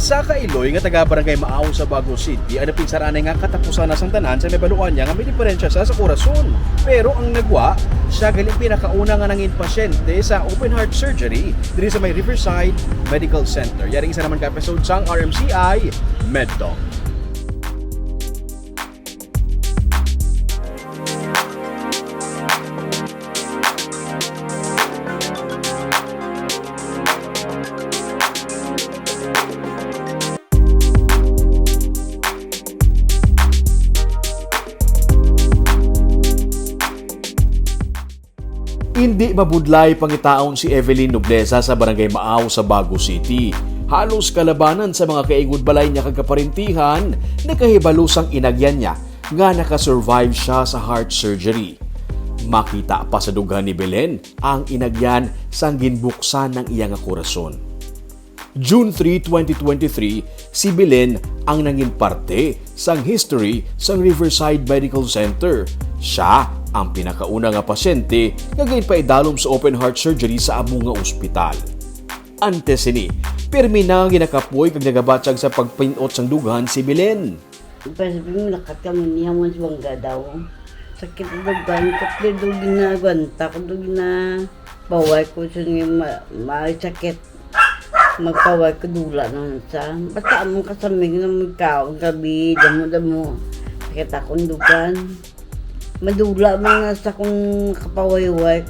isa ka Iloy nga taga barangay Maaw sa Bago City ang napinsaranay nga katapusan na sang tanan sa may niya nga may diferensya sa sa corazon. Pero ang nagwa, siya galing pinakauna nga nangin pasyente sa open heart surgery diri sa may Riverside Medical Center. Yari isa naman ka episode sang RMCI MedTalk. Hindi mabudlay pangitaon si Evelyn Noblesa sa Barangay Maaw sa Bago City. Halos kalabanan sa mga kaingod balay niya kagkaparintihan, nakahibalusang inagyan niya nga nakasurvive siya sa heart surgery. Makita pa sa dughan ni Belen ang inagyan sang ginbuksan ng iyang korason. June 3, 2023, si Belen ang nanging parte sang history sang Riverside Medical Center. Siya ang pinakauna nga pasyente nga gayon pa idalom sa open heart surgery sa amo nga ospital. Antes ini, pirmi na nga ginakapoy kag nagabatsag sa pagpinot sang dughan si Belen. Sabi mo, nakatamo niya mo sa bangga daw. Sakit ko, pero doon na gwanta ko, doon na baway ko sa nga ma, ma sakit. Magpaway ko dula na sa. Basta among kasamig na magkaon gabi, damo damo. Sakit akong dugan. Madula mga sa kong kapawayway.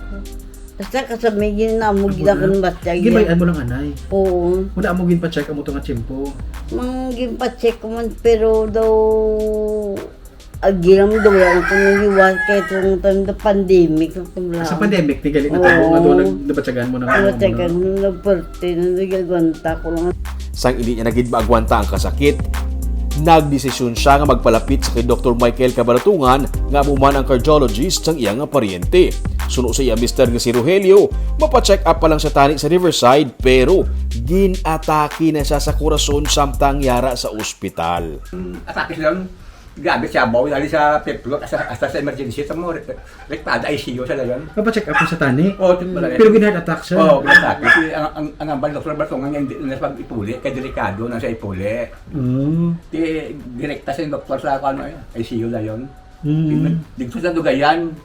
Basta kasamig yun na mo gila kong batyag. Gibayan mo lang anay. Oo. Muna mo gin pa check mo to nga chimpo. Mangging pa-check ko man, pero daw, agiram daw yan kung nagiwas kaya itong time na pandemic. Kung Sa pandemic ni galit na Oo. tabo nga doon nagdabatsagan mo Ano, ano teka, mo. nung nagparte, nung nagagwanta ko lang. Sang hindi niya nagid maagwanta ang kasakit, nagdesisyon siya nga magpalapit sa kay Dr. Michael Cabaratungan nga amuman ang cardiologist sang iyang nga paryente. Suno sa iya Mr. nga si Rogelio, mapacheck up pa lang sa tani sa Riverside pero ginatake na siya sa kurason samtang yara sa ospital. atake silang grabe siya baw dali sa peplot asa asa sa emergency sa mo rektada ICU sa lagan. Papacheck up mo sa tani. Oh, tit pala. Pero gin heart attack siya. Oh, atake. ang ang ang ang bal doktor Bartong nga hindi na sa ipuli kay delikado na sa ipuli. Mm. Di direkta sa doktor sa ano ay ICU la yon. Mm. Dito sa dugayan.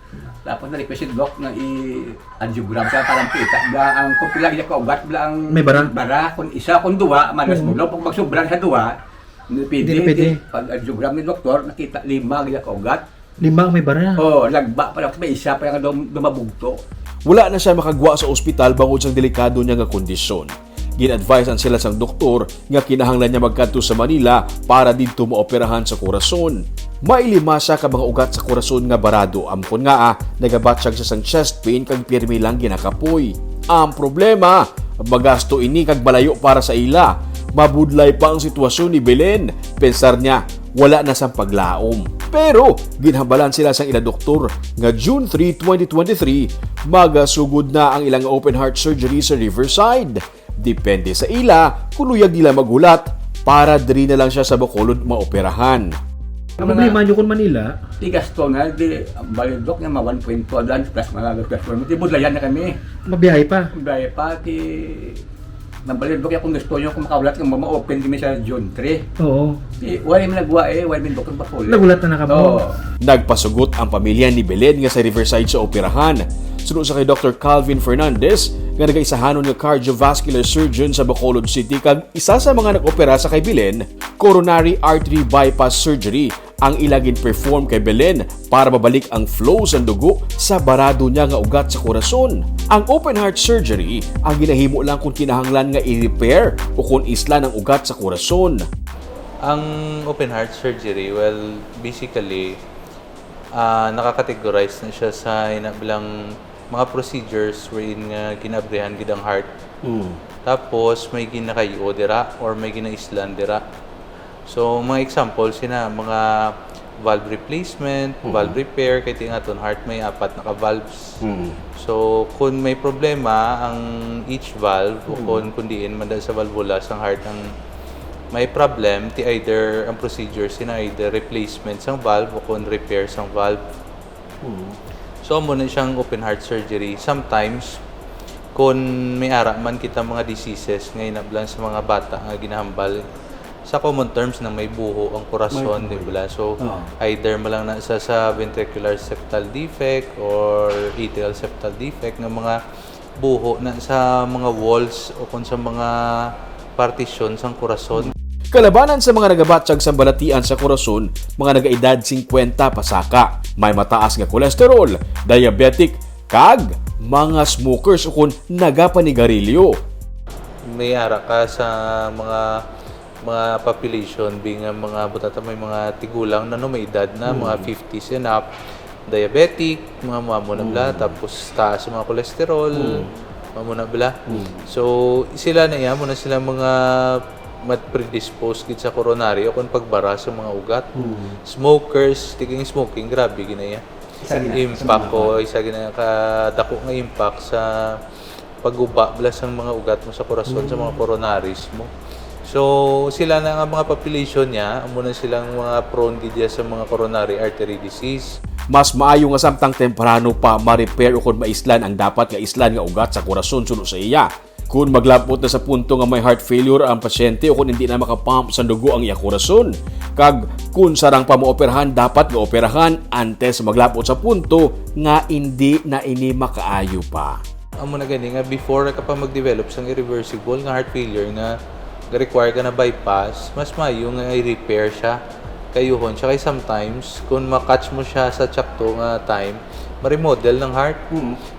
Tapos na request yung doc na i-angiogram sa parang pita. Bla ang kung pila iya ka ugat bla ang May bara? bara kung isa kung duwa manas Oo. mo. Pag magsobra sa duwa, hindi Hindi pwede. pwede. Pag angiogram ni doktor, nakita lima iya ka ugat. Lima ang may bara. Oh, lagba pa lang may isa pa yung dum- dumabugto. Wala na siya makagwa sa ospital bangod sa delikado niya nga kondisyon. Gin-advisean sila sang doktor nga kinahanglan niya magkadto sa Manila para dito maoperahan sa korason. Mailima siya ka mga ugat sa korason nga barado. Ampon nga ah, nagabatsyag siya sang chest pain kag pirmi lang ginakapoy. Ang problema, magasto ini kag balayo para sa ila. Mabudlay pa ang sitwasyon ni Belen. Pensar niya, wala na sang paglaom. Pero ginhabalan sila sang ila doktor nga June 3, 2023 magasugod na ang ilang open heart surgery sa Riverside. Depende sa ila kung luyag nila magulat para diri na lang siya sa Bacolod maoperahan. Ang problema nyo kung Manila, Tigas to na, di, balidok nga ma 1.2 adan plus mga plus 1. Di budlayan na kami. mabiyahe pa. Dahil pa, ti... Nabalidok ya kung gusto nyo kung makaulat kung ma-open kami sa June 3. Oo. Di, wala yung nagwa eh, wala yung doktor pa. Nagulat na nakamo. Oo. Nagpasugot ang pamilya ni Belen nga sa Riverside sa operahan. Sunod sa kay Dr. Calvin Fernandez nga nagaisahanon nga cardiovascular surgeon sa Bacolod City kag isa sa mga nag-opera sa kay Belen, coronary artery bypass surgery ang ilagin perform kay Belen para mabalik ang flow sa dugo sa barado niya nga ugat sa korason. Ang open heart surgery ang ginahimo lang kung kinahanglan nga i-repair o kung isla ng ugat sa korason. Ang open heart surgery, well, basically, ah nakakategorize na siya sa inabilang mga procedures wherein nga ginabrihan gid ang heart. Tapos may ginakayo dira or may ginaislan dira. So mga example sina mga valve replacement, valve repair kay tingaton heart may apat na valves. So kung may problema ang each valve o kung kundiin man sa valvula sang heart ang may problem ti either ang procedure sina either replacement sang valve o kung repair sang valve. So mo na siyang open heart surgery. Sometimes kung may ara man kita mga diseases ngayon na sa mga bata nga ginahambal sa common terms na may buho ang kurason, di ba? So, either malang na sa, sa ventricular septal defect or atrial septal defect ng mga buho na sa mga walls o kung sa mga partition sa kurason. Kalabanan sa mga nagabatsyag sa balatian sa korason, mga nagaedad 50 pasaka, may mataas nga kolesterol, diabetic, kag mga smokers o kung nagapanigarilyo. may ara ka sa mga mga population being nga mga butata may mga tigulang na no may edad na mga 50s and up diabetic mga mamuna bla tapos taas mga kolesterol mamuna bla. So sila na yan muna sila mga mat-predispose gid sa coronary o kung pagbara sa mga ugat. Smokers tiging smoking grabe ginaya impact ko isa gina kadako nga impact sa paguba blas ang mga ugat mo sa korason sa mga coronaries mo. So, sila na nga mga population niya, amo na silang mga prone gid sa mga coronary artery disease. Mas maayo nga samtang temprano pa ma-repair o kung maislan ang dapat nga islan nga ugat sa korason suno sa iya. Kung maglapot na sa punto nga may heart failure ang pasyente o kung hindi na makapump sa dugo ang iya korason. Kag kung sarang pa maoperahan, dapat nga operahan antes maglapot sa punto nga hindi na ini makaayo pa. Amo na gani nga before ka pa mag-develop sang irreversible nga heart failure nga require ka na bypass, mas maayo nga i-repair siya kayuhon siya kay sometimes kung makatch mo siya sa tsakto nga time ma-remodel ng heart.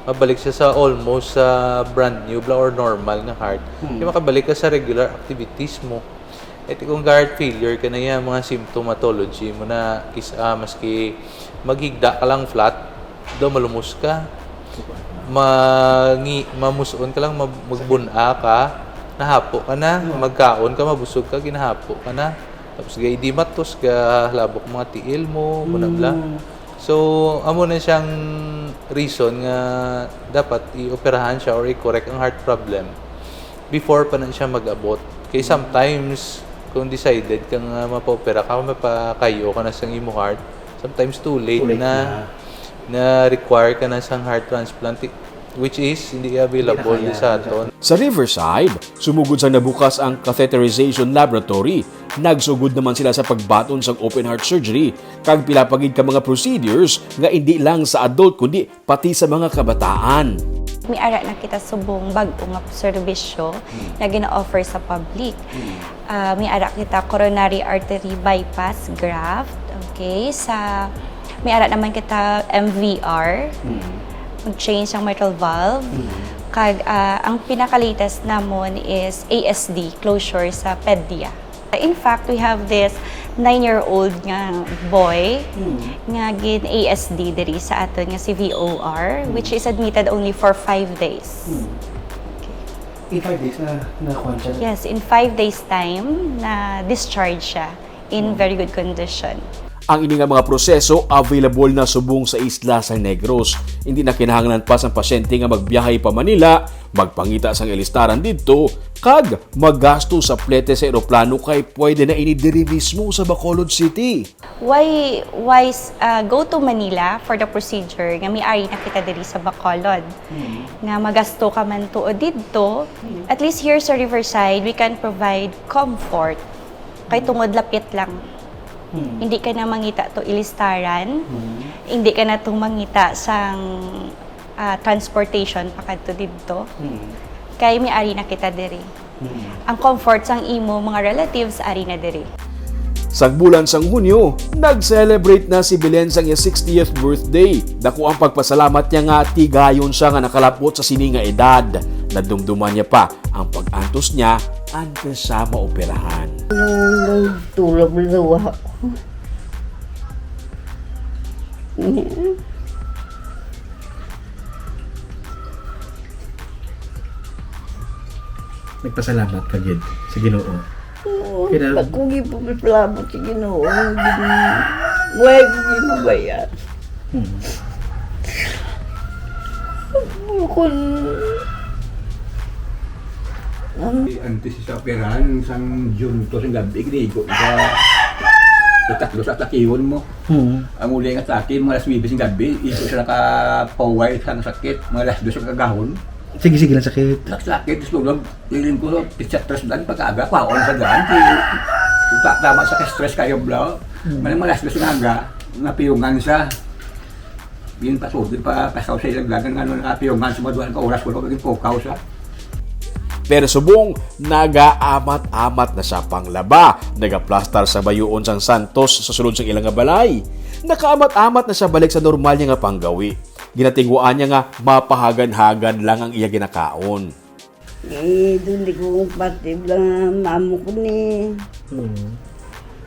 Mabalik siya sa almost sa brand new or normal nga heart. Di makabalik ka sa regular activities mo. At kung heart failure ka na yan, mga symptomatology mo na kis, ah, maski maghigda ka lang flat daw malumos ka mangi mamuson ka lang mag- magbuna ka nahapo ka na. Magkaon ka mabusog ka ginahapo ka na. Tapos gay di matos ka labok mga tiil mo muna bla so amo na siyang reason nga dapat i-operahan siya or i-correct ang heart problem before pa na siya mag-abot. Kay sometimes kung decided ka nga mapa-opera ka mapakayo ka na sa imo heart sometimes too late, na na. require ka na sang heart transplant which is hindi available sa aton. Sa Riverside, sumugod sa nabukas ang catheterization laboratory. Nagsugod naman sila sa pagbaton sa open heart surgery kag pilapagid ka mga procedures nga hindi lang sa adult kundi pati sa mga kabataan. May ara na kita subong bag-o nga serbisyo na gina-offer sa public. Ah, may ara kita coronary artery bypass graft, okay? Sa may ara naman kita MVR. Mag-change ang mitral valve. Kag ah, ang pinaka-latest namon is ASD closure sa PEDIA. In fact, we have this nine-year-old nga boy nga gin ASD diri sa aton nga si VOR which is admitted only for five days. In five days na nakuha siya. Yes, in five days time na discharge siya in very good condition. Ang ini nga mga proseso available na subong sa isla sa Negros. Hindi na kinahanglan pa sa pasyente nga magbiyahe pa Manila, magpangita sang ilistaran didto, kag maggasto sa plete sa eroplano kay pwede na ini diri mismo sa Bacolod City. Why why uh, go to Manila for the procedure nga may-ari na kita diri sa Bacolod. Nga magasto ka man tuod didto, at least here sa Riverside we can provide comfort kay tungod lapit lang. Hindi ka na mangita to ilistaran. Hindi ka na tong mangita sang ah, transportation pakadto didto. Kay may ari na kita diri. Ang comfort sang imo mga relatives ari na diri. Sa bulan sang Hunyo, nag-celebrate na si Belen sang iya 60th birthday. Dako ang pagpasalamat niya nga tigayon siya nga nakalapot sa sini nga edad. Nadumduman niya pa ang pag-antos niya antes sa maoperahan. Nung tulog luwa ako. Nagpasalamat ka, Gid, sa Ginoo. Oo, Kina- pag kung ipapalabot si Ginoo, buhay ko gimabayat. Hmm. Kung Antes sa operahan, sang June to sa gabi, ginigo ka. Itatlo sa takiyon mo. Hmm. Ang uli nga sa akin, mga alas 9 sa gabi, ito siya nakapaway sa sakit, mga alas 2 sa kagahon. Sige, sige lang sakit. Nagsakit, tulog, ilin ko, pizza stress dan, pag-aga, paon sa daan, ta- tama sa stress kayo, bro. Malang malas na sinaga, napiyungan sa, yun pa, so, pa, pasaw sa ilang lagan, ano, napiyungan sa maduan ka oras ko, kaging pukaw sa. Pero subong, nagaamat-amat na siya panglaba. Nagaplastar sa bayuon sang Santos sa sulod sang ilang nga balay. Nakaamat-amat na siya balik sa normal niya nga panggawi. Ginatingwaan niya nga mapahagan-hagan lang ang iya ginakaon. Eh, doon di ko pati lang mamo ko ni.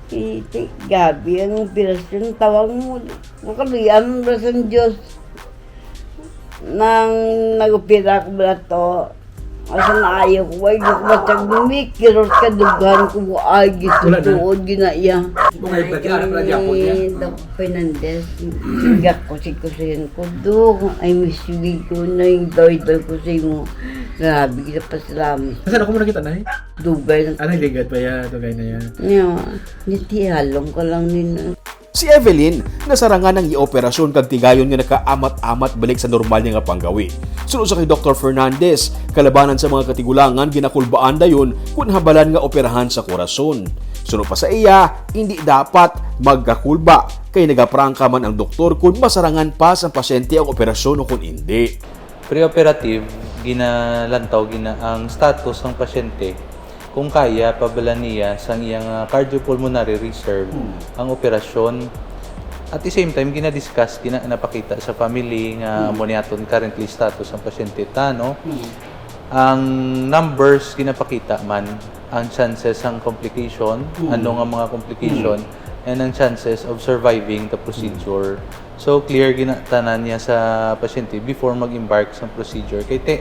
Eh, te, gabi, ang operasyon, tawag mo. Makaluyam mo sa Diyos. Nang nag-opera ko ba to, Asa na ayaw ko, ay ko matag mikirot ka dugan ko, ay gito na. tuod, ginaya. Bungay ba siya, ano pala di ako niya? Doc Fernandez, sigak ko si Kusin ko, Dok, ay misbig ko na yung doy-doy ko sa mo. Grabe kita pa salamat. Nasaan ako mo nakita na eh? Dugay ng Ah, nagligad pa yan. Tugay na yan. niya. Nitihalong ko lang din. Si Evelyn, nasarangan ng ioperasyon kag tigayon nga nakaamat-amat balik sa normal niya nga panggawi. Sunod sa kay Dr. Fernandez, kalabanan sa mga katigulangan ginakulbaan dayon kung habalan nga operahan sa korason. Sunod pa sa iya, hindi dapat magkakulba kay nagaprangka man ang doktor kung masarangan pa sa pasyente ang operasyon o kung hindi. Preoperative, ginalantaw gina ang status ng pasyente kung kaya pabala niya sa iyang ah, cardiopulmonary reserve ang operasyon. At the same time, gina-discuss, gina napakita sa family nga mo niyaton currently status ang pasyente tano. Ang numbers ginapakita man ang chances ang complication, ano nga mga complication, and ang chances of surviving the procedure. So clear ginatanan niya sa pasyente before mag-embark sa procedure. Kay te,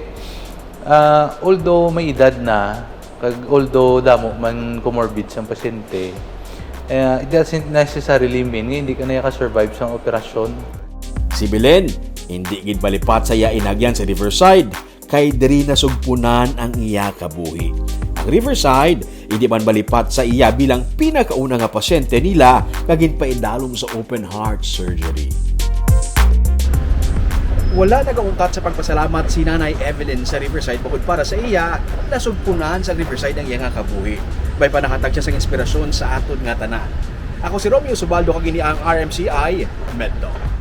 ah, although may edad na, kag although damo man comorbid sa pasyente, eh, it doesn't necessarily mean hindi ka na survive sa operasyon. Si Belen, hindi gid balipat sa iya inagyan sa Riverside kay diri nasugpunan ang iya kabuhi. Ang Riverside, hindi man balipat sa iya bilang pinakauna nga pasyente nila kagin paindalom sa open heart surgery. Wala nagaungkat sa pagpasalamat si Nanay Evelyn sa Riverside bukod para sa iya, nasugpunan sa Riverside ang iya nga kabuhi. May panakatag siya sa inspirasyon sa aton nga tanan. Ako si Romeo Subaldo kagini ang RMCI MedDoc.